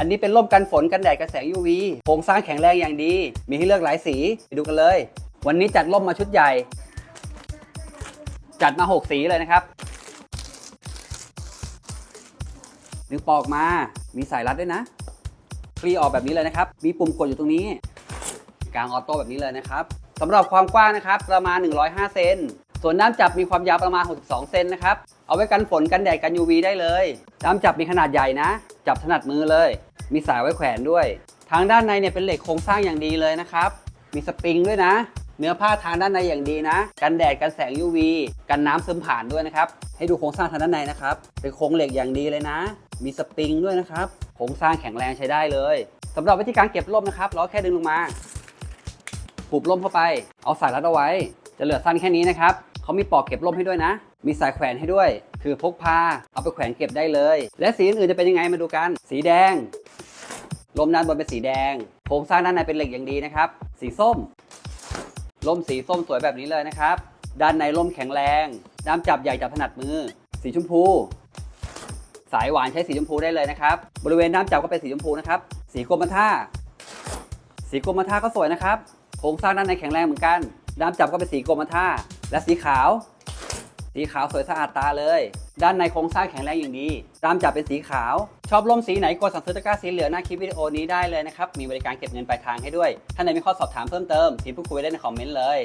อันนี้เป็นร่มกันฝนกันแดดกันแสง UV โครงสร้างแข็งแรงอย่างดี มีให้เลือกหลายสีไปดูกันเลย วันนี้จัดร่มมาชุดใหญ่ จัดมา 6 สีเลยนะครับดึงปอกมา มีสายรัดด้วยนะคลี่ออกแบบนี้เลยนะครับ มีปุ่มกดอยู่ตรงนี้ กลางออโต้แบบนี้เลยนะครับสำหรับความกว้างนะครับประมาณ 105 เซน ส่วนด้ามจับมีความยาวประมาณ 62 เซนนะครับ เอาไว้กันฝนกันแดดกัน UV ได้เลย ด้ามจับมีขนาดใหญ่นะ จับถนัดมือเลย มีสายไว้แขวนด้วย ทางด้านในเนี่ยเป็นเหล็กโครงสร้างอย่างดีเลยนะครับ มีสปริงด้วยนะ เนื้อผ้าทางด้านในอย่างดีนะ กันแดดกันแสง UV กันน้ำซึมผ่านด้วยนะครับ ให้ดูโครงสร้างทางด้านในนะครับ เป็นโครงเหล็กอย่างดีเลยนะ มีสปริงด้วยนะครับ โครงสร้างแข็งแรงใช้ได้เลยสำหรับวิธีการเก็บร่มนะครับเราแค่ดึงลงมาผูกร่มเข้าไป เอาสายรัดเอาไว้ จะเหลือสั้นแค่นี้นะครับเขามีปลอกเก็บร่มให้ด้วยนะ มีสายแขวนให้ด้วย คือพกพา เอาไปแขวนเก็บได้เลย และสีอื่นๆจะเป็นยังไงมาดูกัน สีแดง ลมด้านบนเป็นสีแดง โครงสร้างด้านในเป็นเหล็กอย่างดีนะครับ สีส้มร่มสีส้มสวยแบบนี้เลยนะครับ ด้านในร่มแข็งแรง ด้ามจับใหญ่จับถนัดมือ สีชมพู สายหวานใช้สีชมพูได้เลยนะครับ บริเวณด้ามจับก็เป็นสีชมพูนะครับ สีกรมท่า สีกรมท่าก็สวยนะครับ โครงสร้างด้านในแข็งแรงเหมือนกัน ด้ามจับก็เป็นสีกรมท่า และสีขาว สีขาวสวยสะอาดตาเลย ด้านในโครงสร้างแข็งแรงอย่างดี ด้ามจับเป็นสีขาว ชอบร่มสีไหนกดสั่งซื้อตะกร้าสีเหลืองหน้าคลิปวิดีโอนี้ได้เลยนะครับ มีบริการเก็บเงินปลายทางให้ด้วยถ้าไหนมีข้อสอบถามเพิ่มเติมทีมพูดคุยได้ในคอมเมนต์เลย